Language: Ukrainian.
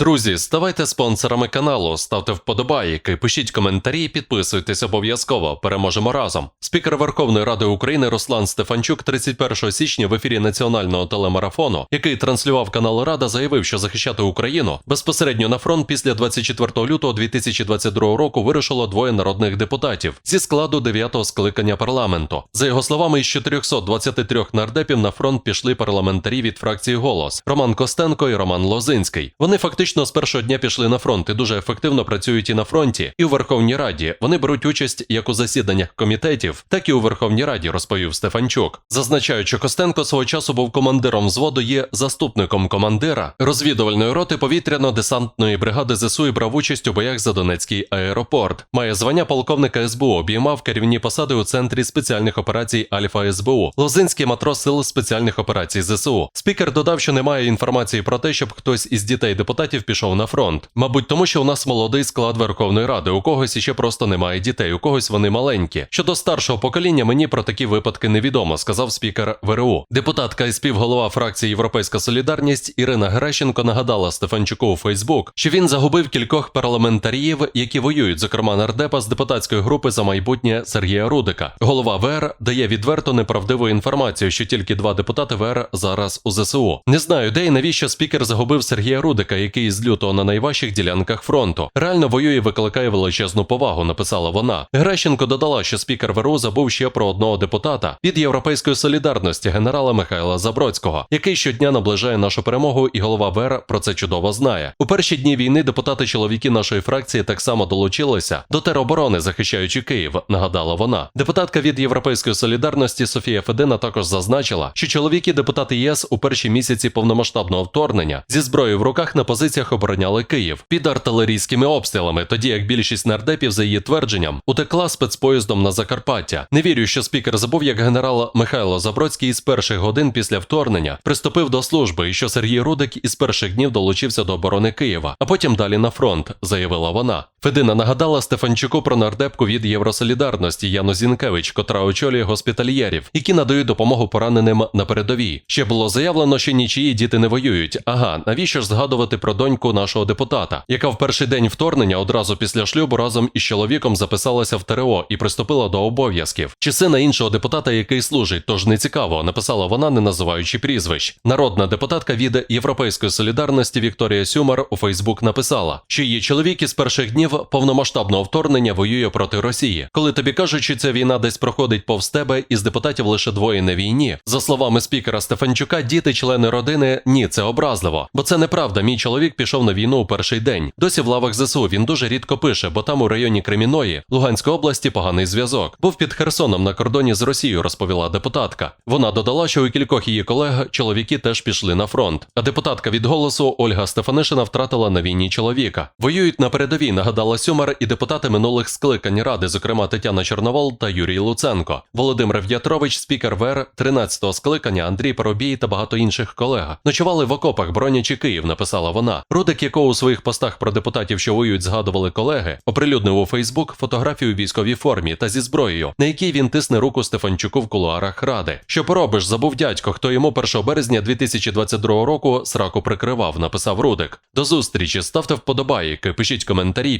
Друзі, ставайте спонсорами каналу, ставте вподобайки, пишіть коментарі, підписуйтесь обов'язково. Переможемо разом. Спікер Верховної Ради України Руслан Стефанчук 31 січня в ефірі національного телемарафону, який транслював канал Рада, заявив, що захищати Україну безпосередньо на фронт після 24 лютого 2022 року вирушило двоє народних депутатів зі складу 9-го скликання парламенту. За його словами, із 423 нардепів на фронт пішли парламентарі від фракції Голос Роман Костенко і Роман Лозинський. Вони фактично з першого дня пішли на фронт і дуже ефективно працюють і на фронті, і у Верховній Раді. Вони беруть участь як у засіданнях комітетів, так і у Верховній Раді, розповів Стефанчук. Зазначають, що Костенко свого часу був командиром взводу, є заступником командира розвідувальної роти повітряно-десантної бригади ЗСУ і брав участь у боях за Донецький аеропорт. Має звання полковника СБУ, обіймав керівні посади у центрі спеціальних операцій Альфа СБУ. Лозинський матрос сил спеціальних операцій ЗСУ. Спікер додав, що немає інформації про те, щоб хтось із дітей депутатів пішов на фронт. Мабуть, тому що у нас молодий склад Верховної Ради. У когось іще просто немає дітей, у когось вони маленькі. Щодо старшого покоління, мені про такі випадки невідомо, сказав спікер ВРУ. Депутатка і співголова фракції Європейська Солідарність Ірина Геращенко нагадала Стефанчуку у Фейсбук, що він загубив кількох парламентаріїв, які воюють, зокрема нардепа з депутатської групи за майбутнє Сергія Рудика. Голова ВР дає відверто неправдиву інформацію, що тільки два депутати ВР зараз у ЗСУ. Не знаю, де і навіщо спікер загубив Сергія Рудика, який з лютого на найважчих ділянках фронту. Реально воює, і викликає величезну повагу, написала вона. Грещенко додала, що спікер ВРУ забув ще про одного депутата від Європейської солідарності генерала Михайла Забродського, який щодня наближає нашу перемогу, і голова ВР про це чудово знає. У перші дні війни депутати чоловіки нашої фракції так само долучилися до тероборони, захищаючи Київ. Нагадала вона. Депутатка від Європейської солідарності Софія Федина також зазначила, що чоловіки депутати ЄС у перші місяці повномасштабного вторгнення зі зброєю в руках на позиціях обороняли Київ під артилерійськими обстрілами, тоді як більшість нардепів, за її твердженням, утекла спецпоїздом на Закарпаття. Не вірю, що спікер забув, як генерал Михайло Забродський із перших годин після вторгнення приступив до служби, і що Сергій Рудик із перших днів долучився до оборони Києва, а потім далі на фронт, заявила вона. Федина нагадала Стефанчуку про нардепку від Євросолідарності Яну Зінкевич, котра очолює госпітальєрів, які надають допомогу пораненим на передовій. Ще було заявлено, що нічиї діти не воюють. Ага, навіщо ж згадувати про доньку нашого депутата, яка в перший день вторгнення одразу після шлюбу разом із чоловіком записалася в ТРО і приступила до обов'язків, чи сина іншого депутата, який служить, тож не цікаво, написала вона, не називаючи прізвищ. Народна депутатка від Європейської солідарності Вікторія Сюмар у Фейсбук написала, що її чоловік із перших днів повномасштабного вторгнення воює проти Росії. Коли тобі кажуть, що ця війна десь проходить повз тебе, із депутатів лише двоє на війні. За словами спікера Стефанчука, діти, члени родини, ні, це образливо. Бо це неправда. Мій чоловік пішов на війну у перший день. Досі в лавах ЗСУ він дуже рідко пише, бо там у районі Креміної, Луганської області, поганий зв'язок. Був під Херсоном на кордоні з Росією, розповіла депутатка. Вона додала, що у кількох її колег чоловіки теж пішли на фронт. А депутатка від голосу Ольга Стефанишина втратила на війні чоловіка. Воюють на передовій, нагадала Сюмар і депутати минулих скликань ради, зокрема Тетяна Чорновол та Юрій Луценко, Володимир В'ятрович, спікер ВР 13-го скликання, Андрій Парубій та багато інших колег. Ночували в окопах, бронячи Київ, написала вона. Рудик, якого у своїх постах про депутатів, що воюють, згадували колеги, оприлюднив у Фейсбук фотографію у військовій формі та зі зброєю, на якій він тисне руку Стефанчуку в кулуарах ради. Що поробиш, забув дядько, хто йому 1 березня 2022 року сраку прикривав, написав Рудик. До зустрічі, ставте вподобайки, пишіть коментарі,